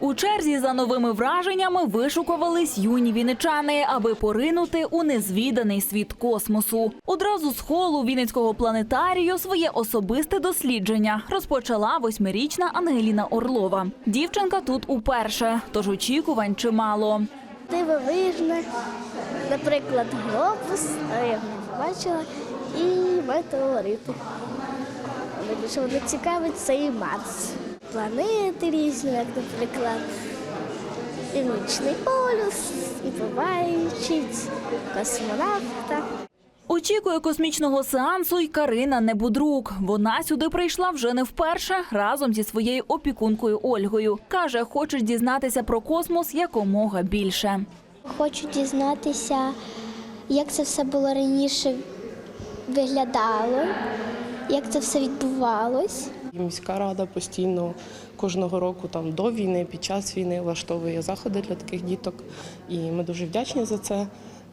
У черзі за новими враженнями вишукувались юні вінничани, аби поринути у незвіданий світ космосу. Одразу з холу Вінницького планетарію своє особисте дослідження розпочала восьмирічна Ангеліна Орлова. Дівчинка тут уперше, тож очікувань чимало. Дивовижне, наприклад, глобус, я не бачила, і метеорити. Більше мене цікавить це і Марс. Планети різні, як, наприклад, Північний полюс, і побачить космонавта. Очікує космічного сеансу й Карина Небудрук. Вона сюди прийшла вже не вперше разом зі своєю опікункою Ольгою. Каже, хоче дізнатися про космос якомога більше. Хочу дізнатися, як це все було раніше виглядало, як це все відбувалось. І Міська рада постійно кожного року там до війни, під час війни влаштовує заходи для таких діток. І ми дуже вдячні за це.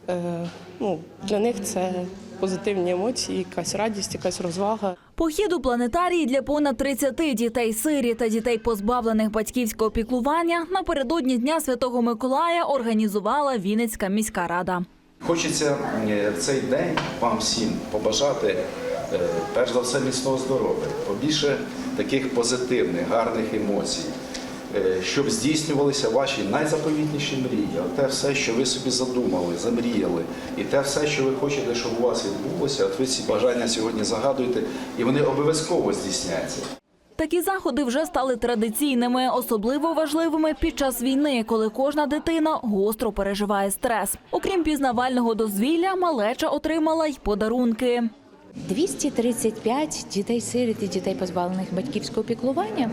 Е, ну, для них це позитивні емоції, якась радість, якась розвага. Похід у планетарії для понад 30 дітей сирі та дітей, позбавлених батьківського піклування, напередодні Дня Святого Миколая організувала Вінницька міська рада. Хочеться е, в цей день вам всім побажати, перш за все, міцного здоров'я, побільше таких позитивних, гарних емоцій, е, щоб здійснювалися ваші найзаповітніші мрії, те все, що ви собі задумали, замріяли, і те все, що ви хочете, щоб у вас відбулося, от ви ці бажання сьогодні загадуєте, і вони обов'язково здійсняться. Такі заходи вже стали традиційними, особливо важливими під час війни, коли кожна дитина гостро переживає стрес. Окрім пізнавального дозвілля, малеча отримала й подарунки. 235 дітей-сиріт і дітей, позбавлених батьківського піклування,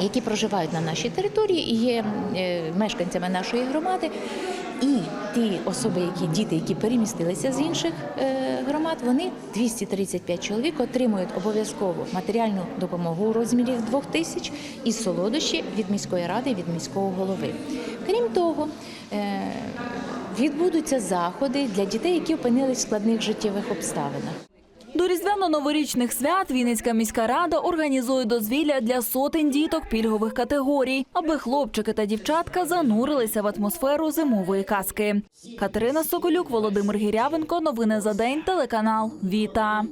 які проживають на нашій території і є е, мешканцями нашої громади. І ті особи, які діти, які перемістилися з інших е, громад, вони 235 чоловік отримують обов'язково матеріальну допомогу у розмірі 2 тисяч і солодощі від міської ради, від міського голови. Крім того, е, відбудуться заходи для дітей, які опинились в складних життєвих обставинах. До різдвяно-новорічних свят Вінницька міська рада організує дозвілля для сотень діток пільгових категорій, аби хлопчики та дівчатка занурилися в атмосферу зимової казки. Катерина Соколюк, Володимир Гірявенко. Новини за день. Телеканал Віта.